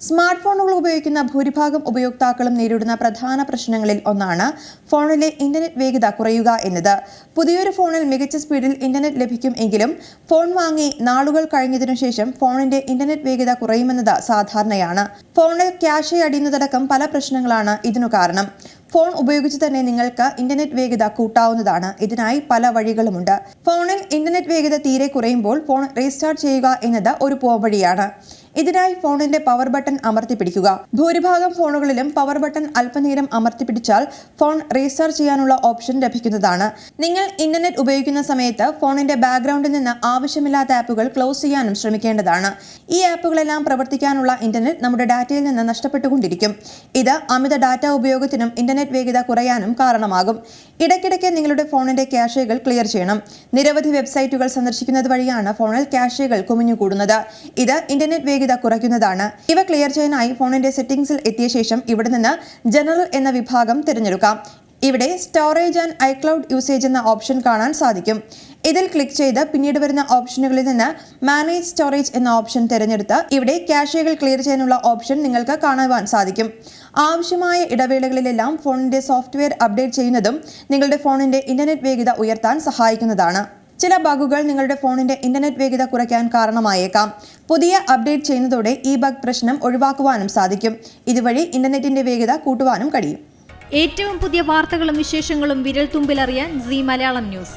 Smart ഫോണുകൾ ഉപയോഗിക്കുന്ന ഭൂരിഭാഗം ഉപയോക്താക്കളും നേരിടുന്ന പ്രധാന പ്രശ്നങ്ങളിൽ ഒന്നാണ് ഫോണിലെ ഇന്റർനെറ്റ് വേഗത കുറയുക എന്നത്. പുതിയൊരു ഫോണിൽ മികച്ച സ്പീഡിൽ ഇന്റർനെറ്റ് ലഭിക്കും എങ്കിലും ഫോൺ വാങ്ങി നാളുകൾ കഴിഞ്ഞതിനു ശേഷം ഫോണിന്റെ ഇന്റർനെറ്റ് വേഗത കുറയുമെന്നത് സാധാരണയാണ്. ഫോണിൽ ക്യാഷ് അടിയുന്നതടക്കം പല പ്രശ്നങ്ങളാണ് ഇതിനു കാരണം. ഫോൺ ഉപയോഗിച്ച് തന്നെ നിങ്ങൾക്ക് ഇന്റർനെറ്റ് വേഗത കൂട്ടാവുന്നതാണ്. ഇതിനായി പല വഴികളുമുണ്ട്. ഫോണിൽ ഇന്റർനെറ്റ് വേഗത തീരെ കുറയുമ്പോൾ ഫോൺ റീസ്റ്റാർട്ട് ചെയ്യുക എന്നത് ഒരു പോംവഴിയാണ്. ഇതിനായി ഫോണിന്റെ പവർ ബട്ടൺ അമർത്തിപ്പിടിക്കുക ഭൂരിഭാഗം ഫോണുകളിലും പവർ ബട്ടൺ അല്പനേരം അമർത്തിപ്പിടിച്ചാൽ ഫോൺ റീസ്റ്റാർട്ട് ചെയ്യാനുള്ള ഓപ്ഷൻ ലഭിക്കുന്നതാണ്. നിങ്ങൾ ഇന്റർനെറ്റ് ഉപയോഗിക്കുന്ന സമയത്ത് ഫോണിന്റെ ബാക്ക്ഗ്രൗണ്ടിൽ നിന്ന് ആവശ്യമില്ലാത്ത ആപ്പുകൾ ക്ലോസ് ചെയ്യാനും ശ്രമിക്കേണ്ടതാണ്. ഈ ആപ്പുകളെല്ലാം പ്രവർത്തിക്കാനുള്ള ഇന്റർനെറ്റ് നമ്മുടെ ഡാറ്റയിൽ നിന്ന് നഷ്ടപ്പെട്ടുകൊണ്ടിരിക്കും. ഇത് അമിത ഡാറ്റ ഉപയോഗത്തിനും ഇന്റർനെറ്റ് വേഗത കുറയാനും കാരണമാകും. ഇടയ്ക്കിടയ്ക്ക് നിങ്ങളുടെ ഫോണിന്റെ ക്യാഷുകൾ ക്ലിയർ ചെയ്യണം. നിരവധി വെബ്സൈറ്റുകൾ സന്ദർശിക്കുന്നത് വഴിയാണ് ഫോണിൽ ക്യാഷുകൾ കുമിഞ്ഞുകൂടുന്നത്. ഇത് ഇന്റർനെറ്റ് വേഗത കുറയ്ക്കുന്നതാണ്. ഇവ ക്ലിയർ ചെയ്യാനായി ഫോണിന്റെ സെറ്റിംഗ്സിൽ എത്തിയ ശേഷം ഇവിടെ നിന്ന് ജനറൽ എന്ന വിഭാഗം തിരഞ്ഞെടുക്കാം. ഇവിടെ സ്റ്റോറേജ് ആൻഡ് ഐക്ലൗഡ് യൂസേജ് എന്ന ഓപ്ഷൻ കാണാൻ സാധിക്കും. ഇതിൽ ക്ലിക്ക് ചെയ്ത് പിന്നീട് വരുന്ന ഓപ്ഷനുകളിൽ നിന്ന് മാനേജ് സ്റ്റോറേജ് എന്ന ഓപ്ഷൻ തിരഞ്ഞെടുത്ത് ഇവിടെ ക്യാഷുകൾ ക്ലിയർ ചെയ്യാനുള്ള ഓപ്ഷൻ നിങ്ങൾക്ക് കാണുവാൻ സാധിക്കും. ആവശ്യമായ ഇടവേളകളിലെല്ലാം ഫോണിന്റെ സോഫ്റ്റ്വെയർ അപ്ഡേറ്റ് ചെയ്യുന്നതും നിങ്ങളുടെ ഫോണിന്റെ ഇന്റർനെറ്റ് വേഗത ഉയർത്താൻ സഹായിക്കുന്നതാണ്. ചില ബഗുകൾ നിങ്ങളുടെ ഫോണിന്റെ ഇന്റർനെറ്റ് വേഗത കുറയ്ക്കാൻ കാരണമായേക്കാം. പുതിയ അപ്ഡേറ്റ് ചെയ്യുന്നതോടെ ഈ ബഗ് പ്രശ്നം ഒഴിവാക്കുവാനും സാധിക്കും. ഇതുവഴി ഇന്റർനെറ്റിന്റെ വേഗത കൂട്ടുവാനും കഴിയും. ഏറ്റവും പുതിയ വാർത്തകളും വിശേഷങ്ങളും വിരൽ തുമ്പിലറിയാൻ സി മലയാളം ന്യൂസ്